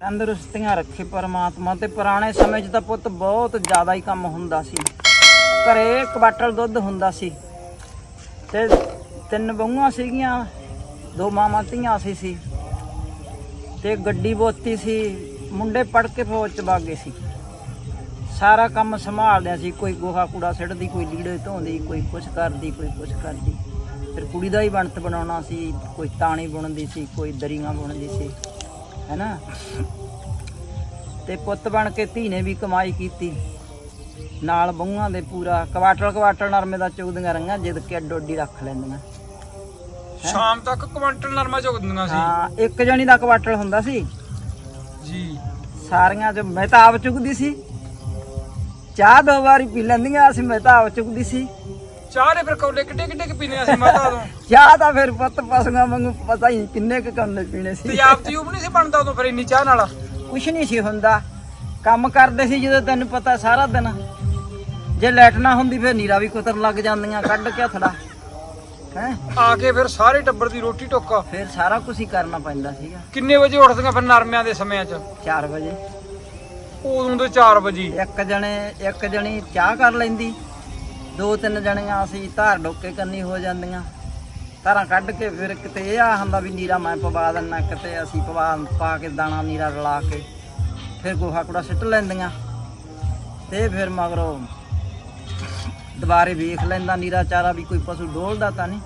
ਤੰਦਰੁਸਤੀਆਂ ਰੱਖੇ ਪਰਮਾਤਮਾ ਤੇ ਪੁਰਾਣੇ ਸਮੇਂ 'ਚ ਤਾਂ ਪੁੱਤ ਬਹੁਤ ਜ਼ਿਆਦਾ ਹੀ ਕੰਮ ਹੁੰਦਾ ਸੀ। ਘਰੇ ਕਵਾਟਲ ਦੁੱਧ ਹੁੰਦਾ ਸੀ ਤੇ ਤਿੰਨ ਬਹੂਆਂ ਸੀਗੀਆਂ, ਦੋ ਮਾਵਾਂ ਧੀਆਂ ਸੀ ਸੀ ਤੇ ਗੱਡੀ ਬੋਤੀ ਸੀ, ਮੁੰਡੇ ਪੜ ਕੇ ਫੌਜ ਚ ਵਗ ਸੀ। ਸਾਰਾ ਕੰਮ ਸੰਭਾਲਦਿਆਂ ਸੀ, ਕੋਈ ਗੋਹਾ ਕੂੜਾ ਸਿੱਟਦੀ, ਕੋਈ ਲੀੜੇ ਧੋਂਦੀ, ਕੋਈ ਕੁਛ ਕਰਦੀ, ਕੋਈ ਕੁਛ ਕਰਦੀ। ਫਿਰ ਕੁੜੀ ਦਾ ਹੀ ਬਣਤ ਬਣਾਉਣਾ ਸੀ, ਕੋਈ ਤਾਣੀ ਬੁਣਦੀ ਸੀ, ਕੋਈ ਦਰੀਆਂ ਬੁਣਦੀ ਸੀ। ਹੈਨਾ? ਤੇ ਪੁੱਤ ਬਣ ਕੇ ਧੀ ਨੇ ਵੀ ਕਮਾਈ ਕੀਤੀ। ਨਾਲ ਬਹੂਆਂ ਦੇ ਪੂਰਾ ਕਵਾਟਲ ਕਵਾਟਲ ਨਰਮੇ ਦਾ ਚੁਗਦੀਆਂ ਰੰਗਾਂ ਜਿੱਦ ਕੇ ਡੋਡੀ ਰੱਖ ਲੈਂਦੀਆਂ। ਸ਼ਾਮ ਤੱਕ ਕੁਇੰਟਲ ਨਰਮਾ ਚੁਗ ਦਿੰਦੀਆਂ ਸੀ। ਹਾਂ ਇੱਕ ਜਣੀ ਦਾ ਕਵਾਟਲ ਹੁੰਦਾ ਸੀ। ਜੀ। ਸਾਰੀਆਂ ਚ ਮੈਂ ਤਾਂ ਆਪ ਚੁਗਦੀ ਸੀ। ਚਾਹ ਦੋ ਵਾਰੀ ਪੀ ਲੈਂਦੀਆਂ ਸੀ ਮੈਂ ਤਾਂ ਆਪ ਚੁਗਦੀ ਸੀ। ਚਾਹ ਦੇ ਫਿਰ ਕੌਲੇ ਕਿੱਡੇ ਕਿੱਡੇ ਕੁ ਪੀਨੇ ਸੀ ਮਾਤਾ ਤੋਂ? ਚਾਹ ਤਾਂ ਫਿਰ ਪੁੱਤ ਪਸੂਆਂ ਵਾਂਗੂ ਪਤਾ ਹੀ ਕਿੰਨੇ ਕੁ ਕੰਨੇ ਪੀਣੇ ਸੀ। ਤੇਜ਼ਾਬ ਤਯੂਬ ਨਹੀਂ ਸੀ ਬਣਦਾ ਉਦੋਂ ਫਿਰ ਇੰਨੀ ਚਾਹ ਨਾਲ? ਕੁਛ ਨਹੀਂ ਸੀ ਹੁੰਦਾ। ਕੰਮ ਕਰਦੇ ਸੀ ਜਦੋਂ ਤੈਨੂੰ ਪਤਾ ਸਾਰਾ ਦਿਨ। ਜੇ ਲਾਈਟ ਨਾ ਹੁੰਦੀ ਫਿਰ ਨੀਰਾ ਵੀ ਕੁਤਰ ਲੱਗ ਜਾਂਦੀਆਂ ਕੱਢ ਕੇ ਹਥੜਾ। ਹੈ? ਆ ਕੇ ਫਿਰ ਸਾਰੇ ਟੱਬਰ ਦੀ ਰੋਟੀ ਟੋਕਾ। ਫਿਰ ਸਾਰਾ ਕੁਝ ਹੀ ਕਰਨਾ ਪੈਂਦਾ ਸੀਗਾ। ਕਿੰਨੇ ਵਜੇ ਉੱਠਦੀਆਂ ਫਿਰ ਨਰਮਿਆਂ ਦੇ ਸਮਿਆਂ 'ਚ? 4 ਵਜੇ। ਉਦੋਂ ਦੇ 4 ਵਜੇ। ਇੱਕ ਜਣੇ ਇੱਕ ਜਣੀ ਚਾਹ ਕਰ ਲੈਂਦੀ। ਦੋ ਤਿੰਨ ਜਣੀਆਂ ਅਸੀਂ ਧਾਰ ਡੋਕੇ ਕੰਨੀ ਹੋ ਜਾਂਦੀਆਂ। ਧਾਰਾਂ ਕੱਢ ਕੇ ਫਿਰ ਕਿਤੇ ਇਹ ਆ ਹੁੰਦਾ ਵੀ ਨੀਰਾ ਮੈਂ ਪਵਾ ਦਿੰਨਾ, ਕਿਤੇ ਅਸੀਂ ਪਵਾ, ਪਾ ਕੇ ਦਾਣਾ ਨੀਰਾ ਰਲਾ ਕੇ ਫਿਰ ਗੋਹਾ ਕੂੜਾ ਸਿੱਟ ਲੈਂਦੀਆਂ। ਤੇ ਫਿਰ ਮਗਰੋਂ ਦੁਬਾਰੇ ਵੇਖ ਲੈਂਦਾ ਨੀਰਾ ਚਾਰਾ ਵੀ ਕੋਈ ਪਸ਼ੂ ਡੋਲਦਾ ਤਾਂ ਨਹੀਂ।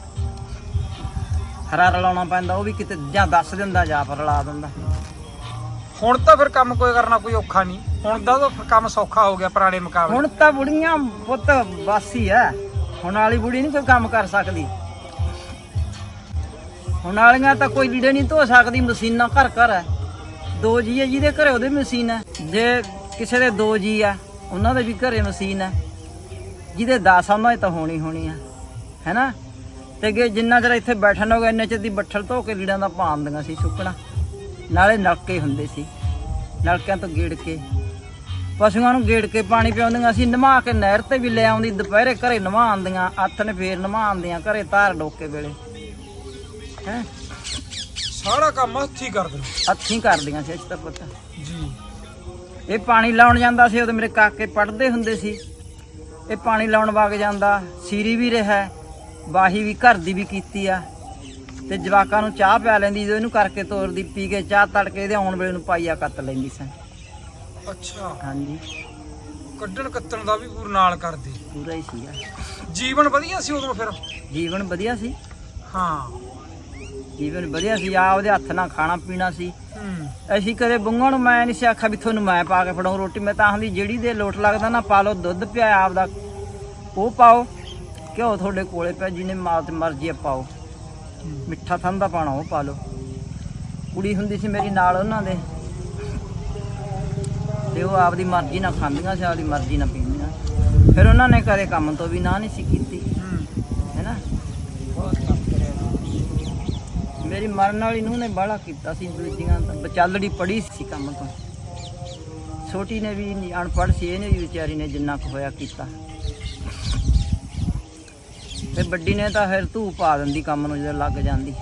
ਹਰਾ ਰਲਾਉਣਾ ਪੈਂਦਾ, ਉਹ ਵੀ ਕਿਤੇ ਜਾਂ ਦੱਸ ਦਿੰਦਾ ਜਾਂ ਫਿਰ ਰਲਾ ਦਿੰਦਾ। ਹੁਣ ਤਾਂ ਫਿਰ ਕੰਮ ਕੋਈ ਕਰਨਾ ਕੋਈ ਔਖਾ ਨਹੀਂ। ਹੁਣ ਦਾ ਤਾਂ ਕੰਮ ਸੌਖਾ ਹੋ ਗਿਆ ਪੁਰਾਣੇ ਮੁਕਾਬਲੇ। ਹੁਣ ਤਾਂ ਬੁੜੀਆਂ ਪੁੱਤ ਵਾਸੀ ਐ। ਹੁਣ ਵਾਲੀ ਬੁੜੀ ਨਹੀਂ ਕੋਈ ਕੰਮ ਕਰ ਸਕਦੀ। ਹੁਣ ਵਾਲੀਆਂ ਤਾਂ ਕੋਈ ਲੀੜੇ ਨਹੀਂ ਧੋ ਸਕਦੀ, ਮਸ਼ੀਨਾਂ ਘਰ ਘਰ ਐ। ਦੋ ਜੀ ਐ ਜਿਹਦੇ ਘਰੇ ਉਹਦੇ ਮਸ਼ੀਨ ਐ। ਜੇ ਕਿਸੇ ਦੇ ਦੋ ਜੀ ਆ, ਉਹਨਾਂ ਦੇ ਵੀ ਘਰੇ ਮਸ਼ੀਨ ਐ। ਜਿਹਦੇ 10 ਉਹਨਾਂ ਦੀ ਤਾਂ ਹੋਣੀ ਹੋਣੀ ਆ ਹੈਨਾ? ਤੇ ਅੱਗੇ ਜਿੰਨਾ ਚਿਰ ਇੱਥੇ ਬੈਠਣ ਹੋਗਾ ਇੰਨੇ ਚਿਰ ਦੀ ਬੱਠਲ ਧੋ ਕੇ ਲੀੜਾਂ ਦਾ ਪਾਉਂਦੀਆਂ ਸੀ, ਸੁੱਕਣਾ। ਨਾਲੇ ਨਲਕੇ ਹੁੰਦੇ ਸੀ ਨਲਕਿਆਂ ਤੋਂ ਗੇੜ ਕੇ। ਪਸ਼ੂਆਂ ਨੂੰ ਗੇੜ ਕੇ ਪਾਣੀ ਪਿਆਉਂਦੀਆਂ ਸੀ ਨਮਾ ਕੇ ਨਹਿਰ ਤੇ ਵੀ ਲੈ ਆਉਂਦੀ ਦੁਪਹਿਰੇ ਘਰੇ ਨਵਾਉਂਦੀਆਂ ਅੱਠ ਨੇ ਫੇਰ ਨਵਾਉਂਦੀਆਂ ਘਰੇ ਧਾਰ ਡੋਕੇ ਵੇਲੇ। ਹੈ? ਸਾਰਾ ਕੰਮ ਹੱਥੀ ਕਰਦੇ ਹੱਥੀਂ ਕਰਦੀਆਂ ਸੀ ਇਸ ਤਾਂ ਪੁੱਤ। ਜੀ। ਇਹ ਪਾਣੀ ਲਾਉਣ ਜਾਂਦਾ ਸੀ ਉਹਦੇ ਮੇਰੇ ਕਾਕੇ ਪੜਦੇ ਹੁੰਦੇ ਸੀ। ਇਹ ਪਾਣੀ ਲਾਉਣ ਵਗ ਜਾਂਦਾ ਸੀਰੀ ਵੀ ਰਿਹਾ ਬਾਹੀ ਵੀ ਘਰ ਦੀ ਵੀ ਕੀਤੀ ਆ। ਤੇ ਜਵਾਕਾਂ ਨੂੰ ਚਾਹ ਪਿਆ ਲੈਂਦੀ ਜਦੋਂ ਇਹਨੂੰ ਕਰਕੇ ਤੋਰਦੀ ਪੀ ਕੇ ਚਾਹ ਤੜਕੇ ਇਹਦੇ ਆਉਣ ਵੇਲੇ ਨੂੰ ਪਾਈਆ ਕੱਤ ਲੈਂਦੀ ਸੀ। ਅੱਛਾ। ਹਾਂਜੀ। ਕੱਢਣ ਕੱਤਣ ਦਾ ਵੀ ਪੂਰ ਨਾਲ ਕਰਦੇ। ਪੂਰਾ ਹੀ ਸੀਗਾ। ਜੀਵਨ ਵਧੀਆ ਸੀ ਉਦੋਂ ਫਿਰ? ਜੀਵਨ ਵਧੀਆ ਸੀ। ਹਾਂ। ਜੀਵਨ ਵਧੀਆ ਸੀ ਆਪਦੇ ਹੱਥ ਨਾਲ ਖਾਣਾ ਪੀਣਾ ਸੀ। ਹੂੰ। ਅਸੀਂ ਕਦੇ ਬੁੰਗਾਂ ਨੂੰ ਮੈਂ ਨਹੀਂ ਸੀ ਆਖਿਆ ਵੀ ਤੁਹਾਨੂੰ ਮੈਂ ਪਾ ਕੇ ਫੜਾਉਂ ਰੋਟੀ। ਮੈਂ ਤਾਂ ਆਖਦੀ ਜਿਹੜੀ ਦੇ ਲੋਟ ਲੱਗਦਾ ਨਾ ਪਾ ਲਓ ਦੁੱਧ ਪਿਆ ਆਪਦਾ ਉਹ ਪਾਓ ਘਿਓ ਤੁਹਾਡੇ ਕੋਲੇ ਪਿਆ ਜਿਹਨੇ ਮਾਤ ਮਰਜ਼ੀ ਆ ਪਾਓ। ਮਿੱਠਾ ਠੰਡਾ ਪਾਣਾ ਉਹ ਪਾ ਲਓ। ਕੁੜੀ ਹੁੰਦੀ ਸੀ ਮੇਰੀ ਨਾਲ ਉਹਨਾਂ ਦੇ। ਤੇ ਉਹ ਆਪਦੀ ਮਰਜ਼ੀ ਨਾਲ ਖਾਂਦੀਆਂ ਸੀ, ਆਪਦੀ ਮਰਜ਼ੀ ਨਾਲ ਪੀਂਦੀਆਂ। ਫਿਰ ਉਹਨਾਂ ਨੇ ਕਦੇ ਕੰਮ ਤੋਂ ਵੀ ਨਾ ਨਹੀਂ ਸੀ ਕੀਤੀ। ਹੈਨਾ? ਮੇਰੀ ਮਰਨ ਵਾਲੀ ਨੂੰ ਨੇ ਬਾਹਲਾ ਕੀਤਾ ਸੀ ਦੂਜੀਆਂ ਤਾਂ ਬਚਾਲੜੀ ਪੜੀ ਸੀ ਕੰਮ ਤੋਂ। ਛੋਟੀ ਨੇ ਵੀ ਅਨਪੜ੍ਹ ਸੀ ਇਹਨੇ ਵੀ ਵਿਚਾਰੀ ਨੇ ਜਿੰਨਾ ਕੁ ਹੋਇਆ ਕੀਤਾ। ਤੇ ਵੱਡੀ ਨੇ ਤਾਂ ਫਿਰ ਧੂ ਪਾ ਦਿੰਦੀ ਕੰਮ ਨੂੰ ਜਦੋਂ ਲੱਗ ਜਾਂਦੀ।